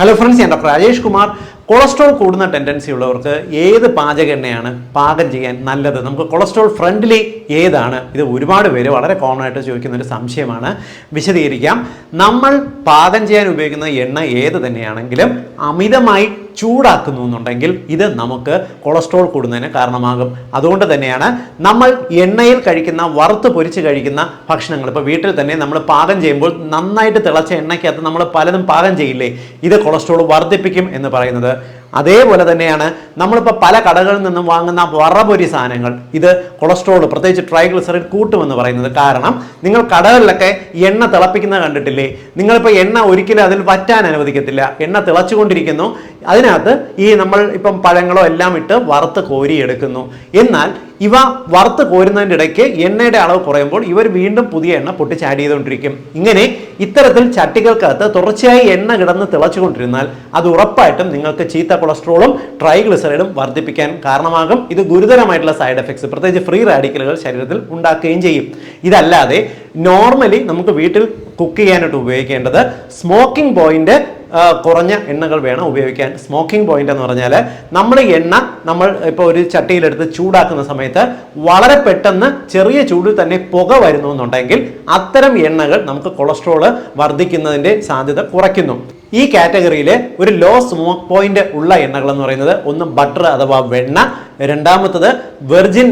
Hello friends ഞാൻ doctor Rajesh Kumar. Cholesterol കൂടുന്ന tendency ഉള്ളവർക്ക് ഏത് പാചക എണ്ണയാണ് പാകം ചെയ്യാൻ നല്ലത്? നമുക്ക് കൊളസ്ട്രോൾ ഫ്രണ്ട്ലി ഏതാണ്? ഇത് ഒരുപാട് പേര് വളരെ കോമൺ ആയിട്ട് ചോദിക്കുന്ന ഒരു സംശയമാണ്. വിശദീകരിക്കാം. നമ്മൾ പാകം ചെയ്യാൻ ഉപയോഗിക്കുന്ന എണ്ണ ഏത് തന്നെയാണെങ്കിലും അമിതമായി ചൂടാക്കുന്നു എന്നുണ്ടെങ്കിൽ ഇത് നമുക്ക് കൊളസ്ട്രോൾ കൂടുന്നതിന് കാരണമാകും. അതുകൊണ്ട് തന്നെയാണ് നമ്മൾ എണ്ണയിൽ കഴിക്കുന്ന വറുത്ത് പൊരിച്ച് കഴിക്കുന്ന ഭക്ഷണങ്ങൾ. ഇപ്പോൾ വീട്ടിൽ തന്നെ നമ്മൾ പാകം ചെയ്യുമ്പോൾ നന്നായിട്ട് തിളച്ച എണ്ണയ്ക്കകത്ത് നമ്മൾ പലതും പാകം ചെയ്യില്ലേ? ഇത് കൊളസ്ട്രോൾ വർദ്ധിപ്പിക്കും എന്ന് പറയുന്നത്. അതേപോലെ തന്നെയാണ് നമ്മളിപ്പോൾ പല കടകളിൽ നിന്നും വാങ്ങുന്ന വറപൊരി സാധനങ്ങൾ. ഇത് കൊളസ്ട്രോൾ പ്രത്യേകിച്ച് ട്രൈഗ്ലിസറിൻ കൂട്ടുമെന്ന് പറയുന്നത് കാരണം നിങ്ങൾ കടകളിലൊക്കെ എണ്ണ തിളപ്പിക്കുന്നത് കണ്ടിട്ടില്ലേ? നിങ്ങളിപ്പോൾ എണ്ണ ഒരിക്കലും അതിൽ വറ്റാൻ അനുവദിക്കത്തില്ല. എണ്ണ തിളച്ചുകൊണ്ടിരിക്കുന്നു. അതിനകത്ത് ഈ നമ്മൾ ഇപ്പം പഴങ്ങളോ എല്ലാം ഇട്ട് വറുത്ത് കോരിയെടുക്കുന്നു. എന്നാൽ ഇവ വറുത്ത് കോരുന്നതിന്റെ ഇടയ്ക്ക് എണ്ണയുടെ അളവ് കുറയുമ്പോൾ ഇവർ വീണ്ടും പുതിയ എണ്ണ പൊട്ടിച്ച് ആഡ് ചെയ്തുകൊണ്ടിരിക്കും. ഇങ്ങനെ ഇത്തരത്തിൽ ചട്ടികൾക്കകത്ത് തുടർച്ചയായി എണ്ണ കിടന്ന് തിളച്ചുകൊണ്ടിരുന്നാൽ അത് ഉറപ്പായിട്ടും നിങ്ങൾക്ക് ചീത്ത കൊളസ്ട്രോളും ട്രൈഗ്ലിസറൈഡും വർദ്ധിപ്പിക്കാൻ കാരണമാകും. ഇത് ഗുരുതരമായിട്ടുള്ള സൈഡ് എഫക്ട്സ് പ്രത്യേകിച്ച് ഫ്രീ റാഡിക്കലുകൾ ശരീരത്തിൽ ഉണ്ടാക്കുകയും ചെയ്യും. ഇതല്ലാതെ നോർമലി നമുക്ക് വീട്ടിൽ കുക്ക് ചെയ്യാനായിട്ട് ഉപയോഗിക്കേണ്ടത് സ്മോക്കിംഗ് പോയിന്റ് കുറഞ്ഞ എണ്ണകൾ വേണം ഉപയോഗിക്കാൻ. സ്മോക്കിംഗ് പോയിന്റ് എന്ന് പറഞ്ഞാൽ നമ്മൾ എണ്ണ നമ്മൾ ഇപ്പോൾ ഒരു ചട്ടിയിലെടുത്ത് ചൂടാക്കുന്ന സമയത്ത് വളരെ പെട്ടെന്ന് ചെറിയ ചൂടിൽ തന്നെ പുക വരുന്നു എന്നുണ്ടെങ്കിൽ അത്തരം എണ്ണകൾ നമുക്ക് കൊളസ്ട്രോൾ വർദ്ധിക്കുന്നതിന്റെ സാധ്യത കുറയ്ക്കുന്നു. ഈ കാറ്റഗറിയിൽ ഒരു ലോ സ്മോക്ക് പോയിന്റ് ഉള്ള എണ്ണകൾ എന്ന് പറയുന്നത് ഒന്ന് ബട്ടർ അഥവാ വെണ്ണ രണ്ടാമത്തത് വെർജിൻ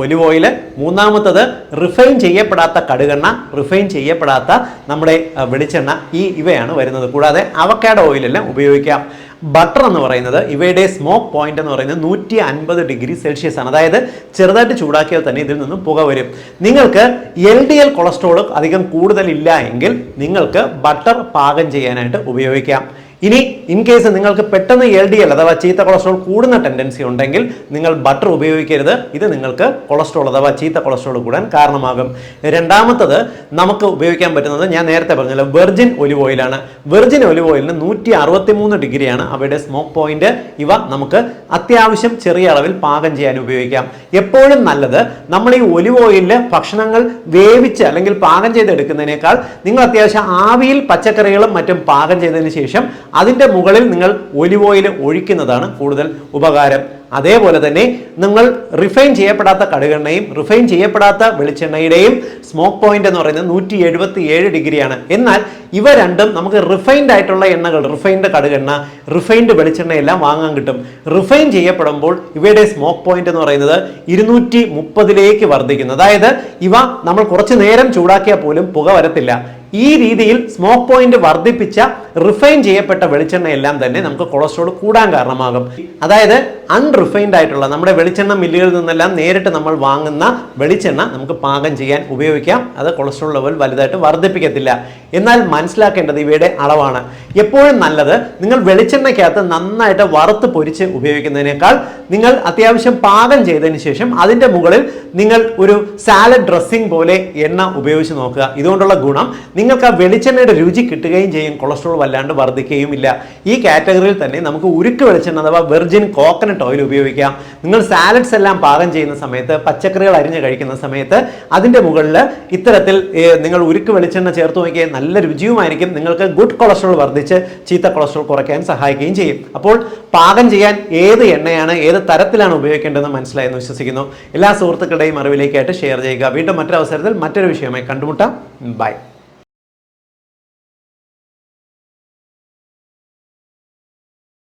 ഒലിവ് ഓയിൽ മൂന്നാമത്തത് റിഫൈൻ ചെയ്യപ്പെടാത്ത കടുകെണ്ണ റിഫൈൻ ചെയ്യപ്പെടാത്ത നമ്മുടെ വെളിച്ചെണ്ണ ഈ ഇവയാണ് വരുന്നത്. കൂടാതെ അവക്കാഡ് ഓയിലെല്ലാം ഉപയോഗിക്കാം. ബട്ടർ എന്ന് പറയുന്നത് ഇവയുടെ സ്മോക്ക് പോയിന്റ് എന്ന് പറയുന്നത് നൂറ്റി അൻപത് ഡിഗ്രി സെൽഷ്യസ് ആണ്. അതായത് ചെറുതായിട്ട് ചൂടാക്കിയാൽ തന്നെ ഇതിൽ നിന്നും പുക വരും. നിങ്ങൾക്ക് എൽ ഡി എൽ കൊളസ്ട്രോൾ അധികം കൂടുതലില്ല എങ്കിൽ നിങ്ങൾക്ക് ബട്ടർ പാകം ചെയ്യാനായിട്ട് ഉപയോഗിക്കാം. ഇനി ഇൻ കേസ് നിങ്ങൾക്ക് പെട്ടെന്ന് എൽ ഡി എൽ അഥവാ ചീത്ത കൊളസ്ട്രോൾ കൂടുന്ന ടെൻഡൻസി ഉണ്ടെങ്കിൽ നിങ്ങൾ ബട്ടർ ഉപയോഗിക്കരുത്. ഇത് നിങ്ങൾക്ക് കൊളസ്ട്രോൾ അഥവാ ചീത്ത കൊളസ്ട്രോൾ കൂടാൻ കാരണമാകും. രണ്ടാമത്തത് നമുക്ക് ഉപയോഗിക്കാൻ പറ്റുന്നത് ഞാൻ നേരത്തെ പറഞ്ഞല്ലോ വെർജിൻ ഒലിവ് ഓയിലാണ് വെർജിൻ ഒലിവ് ഓയിലിന് നൂറ്റി അറുപത്തി മൂന്ന് ഡിഗ്രിയാണ് അവയുടെ സ്മോക്ക് പോയിന്റ് ഇവ നമുക്ക് അത്യാവശ്യം ചെറിയ അളവിൽ പാകം ചെയ്യാൻ ഉപയോഗിക്കാം. എപ്പോഴും നല്ലത് നമ്മൾ ഈ ഒലിവ് ഓയിലിൽ ഭക്ഷണങ്ങൾ വേവിച്ച് അല്ലെങ്കിൽ പാകം ചെയ്തെടുക്കുന്നതിനേക്കാൾ നിങ്ങൾ അത്യാവശ്യം ആവിയിൽ പച്ചക്കറികളും മറ്റും പാകം ചെയ്തതിന് ശേഷം അതിന്റെ മുകളിൽ നിങ്ങൾ ഒലിവ് ഓയിൽ ഒഴിക്കുന്നതാണ് കൂടുതൽ ഉപകാരം. അതേപോലെ തന്നെ നിങ്ങൾ റിഫൈൻ ചെയ്യപ്പെടാത്ത കടുകെണ്ണയും റിഫൈൻ ചെയ്യപ്പെടാത്ത വെളിച്ചെണ്ണയുടെയും സ്മോക്ക് പോയിന്റ് എന്ന് പറയുന്നത് നൂറ്റി എഴുപത്തി ഏഴ് ഡിഗ്രിയാണ്. എന്നാൽ ഇവ രണ്ടും നമുക്ക് റിഫൈൻഡ് ആയിട്ടുള്ള എണ്ണകൾ റിഫൈൻഡ് കടുകെണ്ണ റിഫൈൻഡ് വെളിച്ചെണ്ണ എല്ലാം വാങ്ങാൻ കിട്ടും. റിഫൈൻ ചെയ്യപ്പെടുമ്പോൾ ഇവയുടെ സ്മോക്ക് പോയിന്റ് എന്ന് പറയുന്നത് ഇരുന്നൂറ്റി മുപ്പതിലേക്ക് വർദ്ധിക്കുന്നു. അതായത് ഇവ നമ്മൾ കുറച്ചു നേരം ചൂടാക്കിയാൽ പോലും പുക വരത്തില്ല. ഈ രീതിയിൽ സ്മോക്ക് പോയിന്റ് വർദ്ധിപ്പിച്ച റിഫൈൻ ചെയ്യപ്പെട്ട വെളിച്ചെണ്ണ എല്ലാം തന്നെ നമുക്ക് കൊളസ്ട്രോൾ കൂടാൻ കാരണമാകും. അതായത് അൺറിഫൈൻഡ് ആയിട്ടുള്ള നമ്മുടെ വെളിച്ചെണ്ണ മില്ലുകളിൽ നിന്നെല്ലാം നേരിട്ട് നമ്മൾ വാങ്ങുന്ന വെളിച്ചെണ്ണ നമുക്ക് പാകം ചെയ്യാൻ ഉപയോഗിക്കാം. അത് കൊളസ്ട്രോൾ ലെവൽ വലുതായിട്ട് വർദ്ധിപ്പിക്കത്തില്ല. എന്നാൽ മനസ്സിലാക്കേണ്ടത് ഇവയുടെ അളവാണ്. എപ്പോഴും നല്ലത് നിങ്ങൾ വെളിച്ചെണ്ണയ്ക്കകത്ത് നന്നായിട്ട് വറുത്ത് പൊരിച്ച് ഉപയോഗിക്കുന്നതിനേക്കാൾ നിങ്ങൾ അത്യാവശ്യം പാകം ചെയ്തതിന് ശേഷം അതിന്റെ മുകളിൽ നിങ്ങൾ ഒരു സാലഡ് ഡ്രസ്സിംഗ് പോലെ എണ്ണ ഉപയോഗിച്ച് നോക്കുക. ഇതുകൊണ്ടുള്ള ഗുണം നിങ്ങൾക്ക് ആ വെളിച്ചെണ്ണയുടെ രുചി കിട്ടുകയും ചെയ്യും. കൊളസ്ട്രോൾ വല്ലാണ്ട് വർദ്ധിക്കുകയും ഇല്ല ഈ കാറ്റഗറിയിൽ തന്നെ നമുക്ക് ഉരുക്ക് വെളിച്ചെണ്ണ അഥവാ വെർജിൻ കോക്കനട്ട് ഓയിൽ ഉപയോഗിക്കാം. നിങ്ങൾ സാലഡ്സ് എല്ലാം പാകം ചെയ്യുന്ന സമയത്ത് പച്ചക്കറികൾ അരിഞ്ഞ് കഴിക്കുന്ന സമയത്ത് അതിന്റെ മുകളിൽ ഇത്തരത്തിൽ നിങ്ങൾ ഉരുക്ക് വെളിച്ചെണ്ണ ചേർത്ത് നോക്കിയാൽ നല്ല രുചിയുമായിരിക്കും. നിങ്ങൾക്ക് ഗുഡ് കൊളസ്ട്രോൾ വർദ്ധിച്ച് ചീത്ത കൊളസ്ട്രോൾ കുറയ്ക്കാൻ സഹായിക്കുകയും ചെയ്യും. അപ്പോൾ പാകം ചെയ്യാൻ ഏത് എണ്ണയാണ് ഏത് തരത്തിലാണ് ഉപയോഗിക്കേണ്ടതെന്ന് മനസ്സിലായെന്ന് വിശ്വസിക്കുന്നു. എല്ലാ സുഹൃത്തുക്കളുടെയും അറിവിലേക്കായിട്ട് ഷെയർ ചെയ്യുക. വീണ്ടും മറ്റൊരു അവസരത്തിൽ മറ്റൊരു വിഷയമായി കണ്ടുമുട്ടാം. ബൈ